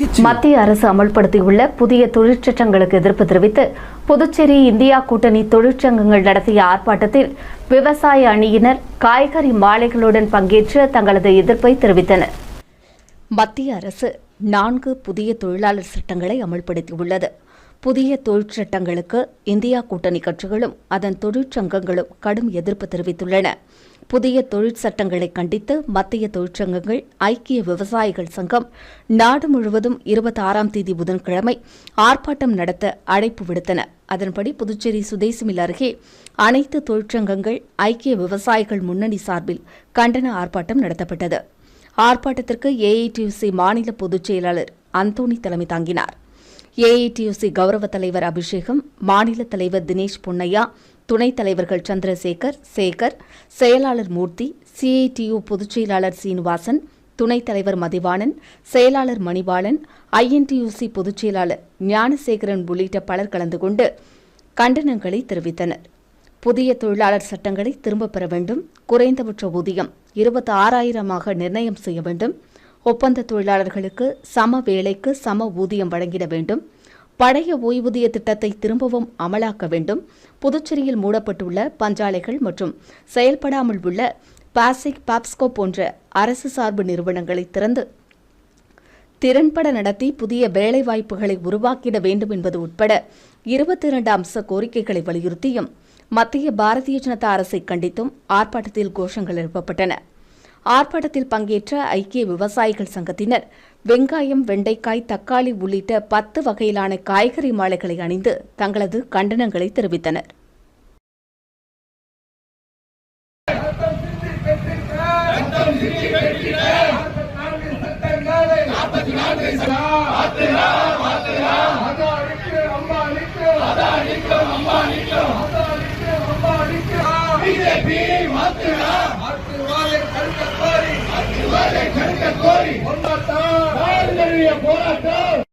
மத்திய அரசு அமல்படுத்தியுள்ள புதிய தொழிற்சட்டங்களுக்கு எதிர்ப்பு தெரிவித்து புதுச்சேரி இந்தியா கூட்டணி தொழிற்சங்கங்கள் நடத்திய ஆர்ப்பாட்டத்தில் விவசாய அணியினர் காய்கறி மாலைகளுடன் பங்கேற்று தங்களது எதிர்ப்பை தெரிவித்தனர். மத்திய அரசு நான்கு புதிய தொழிலாளர் சட்டங்களை அமல்படுத்தியுள்ளது. புதிய தொழிற்சட்டங்களுக்கு இந்தியா கூட்டணி கட்சிகளும் அதன் தொழிற்சங்கங்களும் கடும் எதிர்ப்பு தெரிவித்துள்ளன. புதிய தொழிற்சட்டங்களை கண்டித்து மத்திய தொழிற்சங்கங்கள் ஐக்கிய விவசாயிகள் சங்கம் நாடு முழுவதும் இருபத்தி ஆறாம் தேதி புதன்கிழமை ஆர்ப்பாட்டம் நடத்த அழைப்பு விடுத்தன. அதன்படி புதுச்சேரி சுதேசிமில் அருகே அனைத்து தொழிற்சங்கங்கள் ஐக்கிய விவசாயிகள் முன்னணி சார்பில் கண்டன ஆர்ப்பாட்டம் நடத்தப்பட்டது. ஆர்ப்பாட்டத்திற்கு ஏஐடியுசி மாநில பொதுச் செயலாளர் அந்தோணி தலைமை தாங்கினார். ஏஐடியுசி கௌரவ தலைவர் அபிஷேகம் மாநில தலைவர் தினேஷ் பொன்னையா துணைத் தலைவர்கள் சந்திரசேகர் சேகர் செயலாளர் மூர்த்தி சிஐடியு பொதுச் செயலாளர் சீனிவாசன் துணைத் தலைவர் மதிவாணன் செயலாளர் மணிபாலன் ஐஎன்டியுசி பொதுச் செயலாளர் ஞானசேகரன் உள்ளிட்ட பலர் கலந்து கொண்டு கண்டனங்களை தெரிவித்தனர். புதிய தொழிலாளர் சட்டங்களை திரும்பப் பெற வேண்டும். குறைந்தபட்ச ஊதியம் இருபத்தி ஆறாயிரமாக நிர்ணயம் செய்ய வேண்டும். ஒப்பந்த தொழிலாளர்களுக்கு சம வேலைக்கு சம ஊதியம் வழங்கிட வேண்டும். பழைய ஓய்வூதிய திட்டத்தை திரும்பவும் அமலாக்க வேண்டும். புதுச்சேரியில் மூடப்பட்டுள்ள பஞ்சாலைகள் மற்றும் செயல்படாமல் உள்ள பாசிக் பாப்ஸ்கோ போன்ற அரசு சார்பு நிறுவனங்களை திறந்து திறன்பட நடத்தி புதிய வேலைவாய்ப்புகளை உருவாக்கிட வேண்டும் என்பது உட்பட இருபத்தி இரண்டு அம்ச கோரிக்கைகளை வலியுறுத்தியும் மத்திய பாரதிய ஜனதா அரசை கண்டித்தும் ஆர்ப்பாட்டத்தில் கோஷங்கள் எழுப்பப்பட்டன. ஆர்ப்பாட்டத்தில் பங்கேற்ற ஐக்கிய விவசாயிகள் சங்கத்தினர். வெங்காயம் வெண்டைக்காய் தக்காளி உள்ளிட்ட பத்து வகையிலான காய்கறி மாலைகளை அணிந்து தங்களது கண்டனங்களை தெரிவித்தனர். Coração!